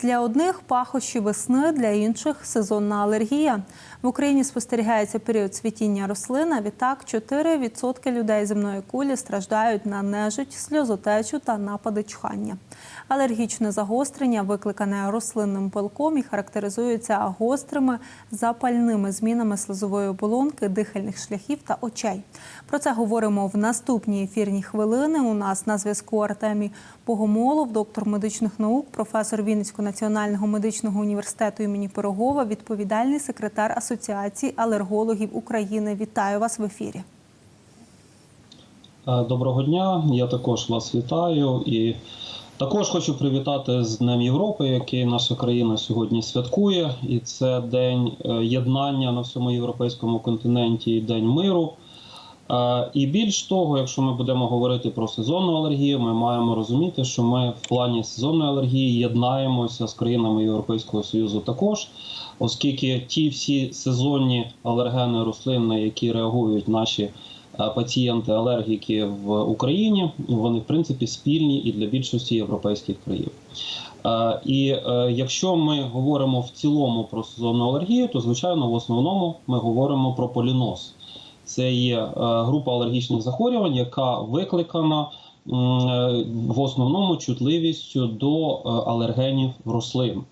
Для одних пахощі весни, для інших сезонна алергія. В Україні спостерігається період цвітіння рослин. а Відтак 4% людей земної кулі страждають на нежить, сльозотечу та напади чхання. Алергічне загострення, викликане рослинним пилком, і характеризується гострими запальними змінами слизової оболонки, дихальних шляхів та очей. Про це говоримо в наступній ефірній хвилини. У нас на зв'язку Артемій Богомолов, доктор медичних наук, професор Вінницького національного медичного університету імені Пирогова, відповідальний секретар Асоціації алергологів України. Вітаю вас в ефірі. Е, Доброго дня, я також вас вітаю і також хочу привітати з Днем Європи, який наша країна сьогодні святкує. І це день е, єднання на всьому європейському континенті і день миру. Е, І більш того, якщо ми будемо говорити про сезонну алергію, ми маємо розуміти, що ми в плані сезонної алергії єднаємося з країнами Європейського Союзу також, оскільки ті всі сезонні алергени рослин, на які реагують наші е, пацієнти-алергіки в Україні, вони в принципі спільні і для більшості європейських країн. Е, І якщо ми говоримо в цілому про сезонну алергію, то звичайно в основному ми говоримо про поліноз. Це є е, група алергічних захворювань, яка викликана е, в основному чутливістю до е, алергенів рослин.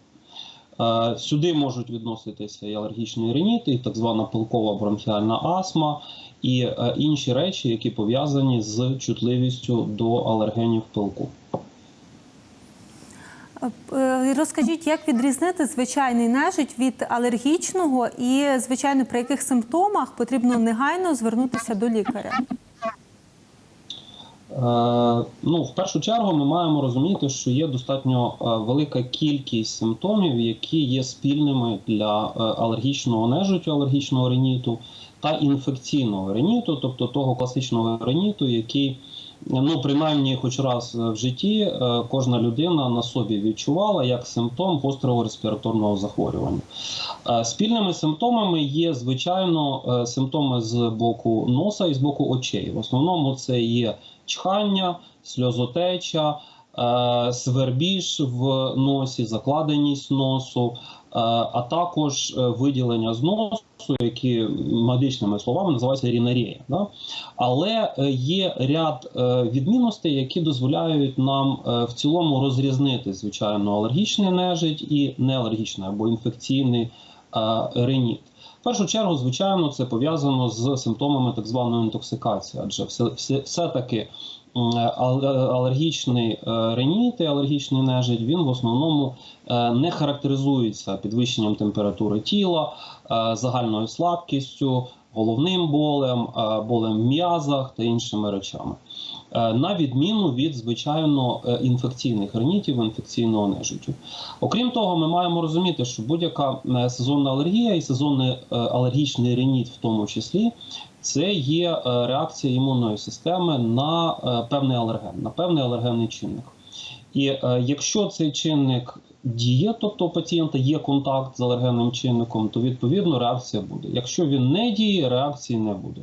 Сюди можуть відноситися і алергічний реніт, і так звана пилкова бронхіальна астма, і інші речі, які пов'язані з чутливістю до алергенів пилку. Е, Розкажіть, як відрізнити звичайний нежить від алергічного і, звичайно, при яких симптомах потрібно негайно звернутися до лікаря? Е, Ну, в першу чергу, ми маємо розуміти, що є достатньо е, велика кількість симптомів, які є спільними для е, алергічного нежиттю, алергічного реніту та інфекційного реніту, тобто того класичного реніту, який, ну принаймні, хоч раз в житті е, кожна людина на собі відчувала як симптом гострого респіраторного захворювання. Е, Спільними симптомами є, звичайно, е, симптоми з боку носа і з боку очей. В основному це є чхання, сльозотеча, свербіж в носі, закладеність носу, а також виділення з носу, які медичними словами називаються рінарія. Да? Але е, є ряд е, відмінностей, які дозволяють нам е, в цілому розрізнити звичайно алергічний нежить і неалергічний або інфекційний риніт. Першу чергу, звичайно, це пов'язано з симптомами так званої інтоксикації, адже все, все, все-таки алергічний е, реніт і алергічний нежить він в основному е, не характеризується підвищенням температури тіла, е, загальною слабкістю, головним болем, болем в м'язах та іншими речами. Е, На відміну від звичайно е, інфекційних ренітів, інфекційного нежиттю. Окрім того, ми маємо розуміти, що будь-яка е, сезонна алергія і сезонний алергічний реніт, в тому числі, це є реакція імунної системи на певний алерген, на певний алергенний чинник. І якщо цей чинник діє, тобто у пацієнта є контакт з алергенним чинником, то відповідно реакція буде. Якщо він не діє, реакції не буде.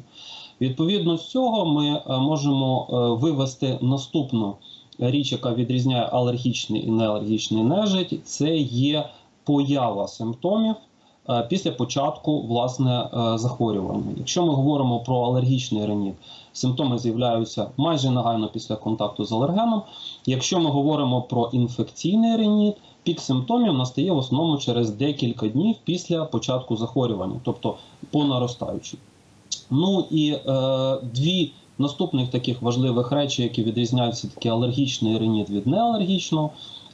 Відповідно з цього ми е, можемо е, вивести наступну річ, яка відрізняє алергічний і неалергічний нежить, це є поява симптомів е, після початку власне захворювання. Якщо ми говоримо про алергічний реніт, симптоми з'являються майже негайно після контакту з алергеном. Якщо ми говоримо про інфекційний реніт, пік симптомів настає в основному через декілька днів після початку захворювання, тобто по наростаючій. Ну і е, дві наступних таких важливих речі, які відрізняються такі алергічний реніт від неалергічного,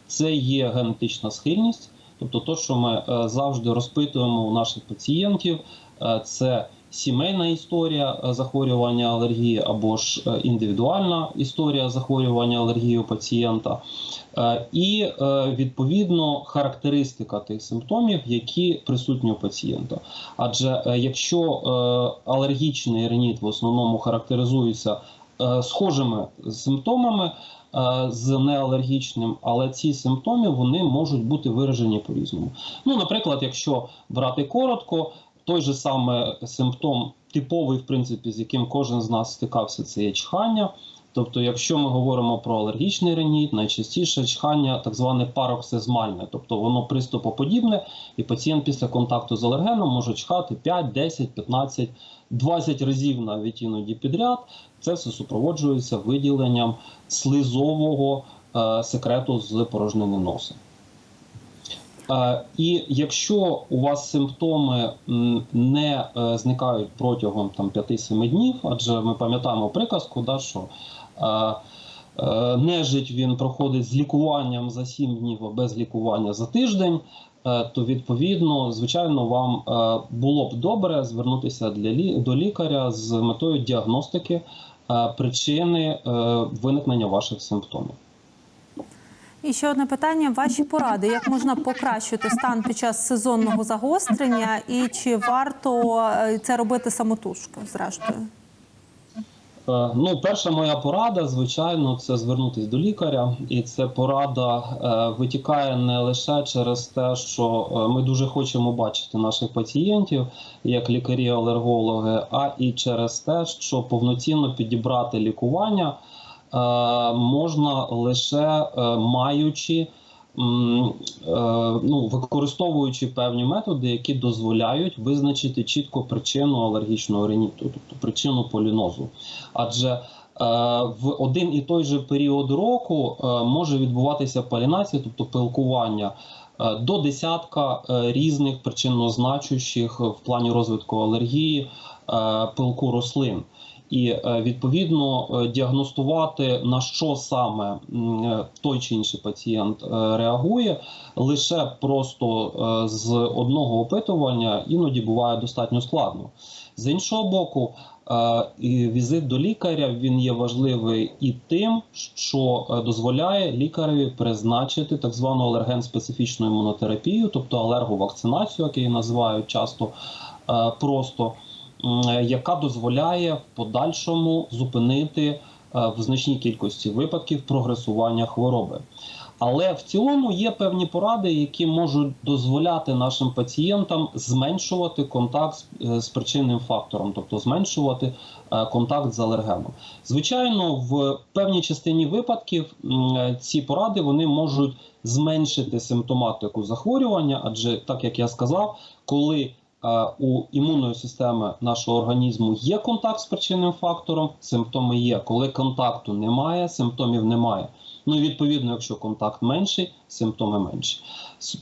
це є генетична схильність. Тобто, то, що ми е, завжди розпитуємо у наших пацієнтів, е, це сімейна історія е, захворювання алергії або ж е, індивідуальна історія захворювання алергії у пацієнта, Е, і відповідно характеристика тих симптомів, які присутні у пацієнта. Адже якщо алергічний реніт в основному характеризується схожими симптомами з неалергічним, але ці симптоми вони можуть бути виражені по-різному. Ну, наприклад, якщо брати коротко, той же саме симптом типовий, в принципі, з яким кожен з нас стикався, це є чхання. Тобто, якщо ми говоримо про алергічний реніт, найчастіше чхання так зване пароксизмальне, тобто воно приступоподібне, і пацієнт після контакту з алергеном може чхати 5, 10, 15, 20 разів навіть іноді підряд. Це все супроводжується виділенням слизового е, секрету з порожнини носа. Е, І якщо у вас симптоми не е, зникають протягом там, 5-7 днів, адже ми пам'ятаємо приказку, да, що е, нежить він проходить з лікуванням за 7 днів, а без лікування за тиждень, то відповідно, звичайно, вам було б добре звернутися до лікаря з метою діагностики причини виникнення ваших симптомів. І ще одне питання: ваші поради, як можна покращити стан під час сезонного загострення, і чи варто е, це робити самотужки, зрештою? Е, Ну, перша моя порада, звичайно, це звернутися до лікаря, і це порада е, витікає не лише через те, що ми дуже хочемо бачити наших пацієнтів, як лікарі-алергологи, а і через те, що повноцінно підібрати лікування можна лише е, маючи. е, Ну, використовуючи певні методи, які дозволяють визначити чітко причину алергічного риніту, тобто причину полінозу. Адже е, в один і той же період року е, може відбуватися полінація, тобто пилкування. е, До десятка е, різних причинно-значущих в плані розвитку алергії е, пилку рослин. І е, відповідно е, діагностувати на що саме е, той чи інший пацієнт реагує лише просто з одного опитування іноді буває достатньо складно. З іншого боку, візит до лікаря він є важливий і тим, що дозволяє лікареві призначити так звану алерген-специфічну імунотерапію, тобто алерговакцинацію, як її називають часто просто, яка дозволяє в подальшому зупинити е, в значній кількості випадків прогресування хвороби. Але в цілому є певні поради, які можуть дозволяти нашим пацієнтам зменшувати контакт з, е, причинним фактором, тобто зменшувати е, контакт з алергеном. Звичайно, в певній частині випадків ці поради вони можуть зменшити симптоматику захворювання, адже так як я сказав, коли у імунної системи нашого організму є контакт з причинним фактором, симптоми є. Коли контакту немає, симптомів немає. Ну і відповідно, якщо контакт менший, симптоми менші.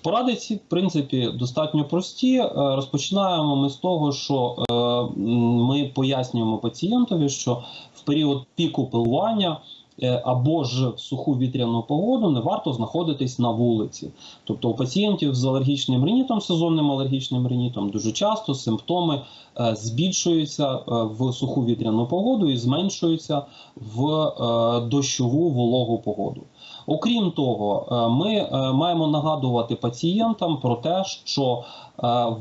Поради ці, в принципі, достатньо прості. Е, Розпочинаємо ми з того, що е, ми пояснюємо пацієнтові, що в період піку пилування е, або ж в суху вітряну погоду не варто знаходитись на вулиці. Тобто у пацієнтів з алергічним ринітом, сезонним алергічним ринітом, дуже часто симптоми е, збільшуються е, в суху вітряну погоду і зменшуються в е, дощову вологу погоду. Окрім того, е, ми е, маємо нагадувати пацієнтам про те, що е,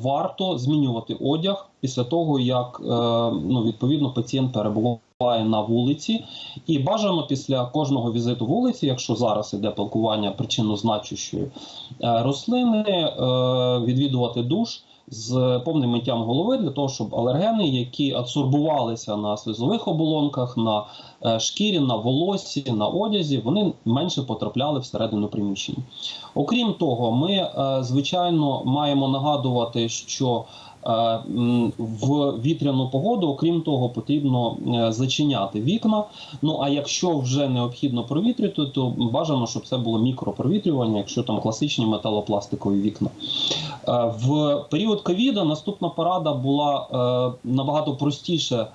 варто змінювати одяг після того, як е, ну, відповідно пацієнт перебуває на вулиці, і бажано після кожного візиту вулиці, якщо зараз іде пилкування причинно-значущої е, рослини, е, відвідувати душ з повним миттям голови для того, щоб алергени, які адсорбувалися на слизових оболонках, на е, шкірі, на волоссі, на одязі, вони менше потрапляли всередину приміщення. Окрім того, ми звичайно маємо нагадувати, що в вітряну погоду, окрім того, потрібно е, зачиняти вікна. Ну а якщо вже необхідно провітрити, то бажано, щоб це було мікропровітрювання, якщо там класичні металопластикові вікна. Е, В період ковіда наступна порада була е, набагато простіше е,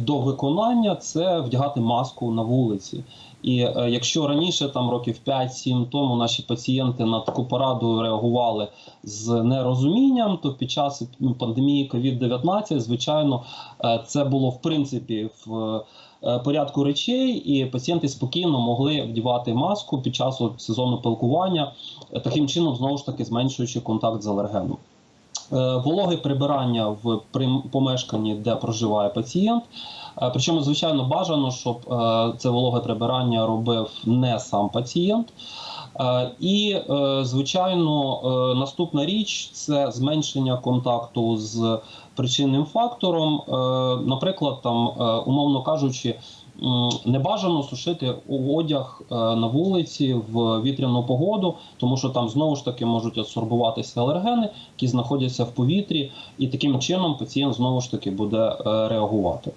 до виконання це вдягати маску на вулиці. І е, якщо раніше, там років 5-7 тому, наші пацієнти на таку пораду реагували з нерозумінням, то під час ну, пандемії COVID-19, звичайно, е, це було в принципі в е, порядку речей, і пацієнти спокійно могли вдівати маску під час сезону пилкування, е, таким чином знову ж таки зменшуючи контакт з алергеном. Е, Вологе прибирання в помешканні, де проживає пацієнт. Е, Причому, звичайно, бажано, щоб е, це вологе прибирання робив не сам пацієнт. І, звичайно, наступна річ це зменшення контакту з причинним фактором. Наприклад, там, умовно кажучи, не бажано сушити одяг е, на вулиці в вітряну погоду, тому що там знову ж таки можуть адсорбуватися алергени, які знаходяться в повітрі, і таким чином пацієнт знову ж таки буде е, реагувати.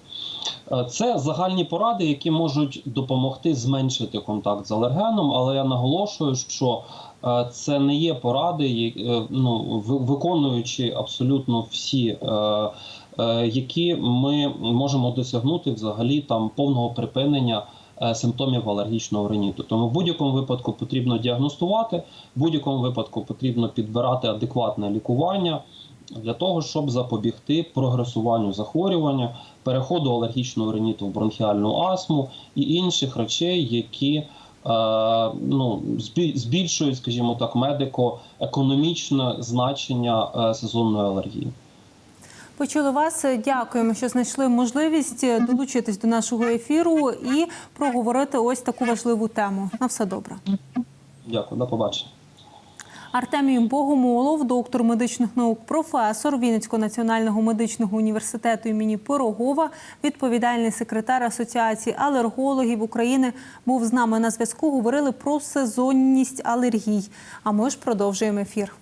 Е, Це загальні поради, які можуть допомогти зменшити контакт з алергеном, але я наголошую, що це не є поради, ну, виконуючи абсолютно всі, які ми можемо досягнути взагалі там повного припинення е, симптомів алергічного риніту. Тому в будь-якому випадку потрібно діагностувати, в будь-якому випадку потрібно підбирати адекватне лікування для того, щоб запобігти прогресуванню захворювання, переходу алергічного риніту в бронхіальну астму і інших речей, які е, ну, збі- збільшують, скажімо так, медико-економічне значення е, сезонної алергії. Почули вас. Дякуємо, що знайшли можливість долучитись до нашого ефіру і проговорити ось таку важливу тему. На все добре. Дякую, до побачення. Артемій Богомолов, доктор медичних наук, професор Вінницького національного медичного університету імені Пирогова, відповідальний секретар Асоціації алергологів України, був з нами на зв'язку. Говорили про сезонність алергій. А ми ж продовжуємо ефір.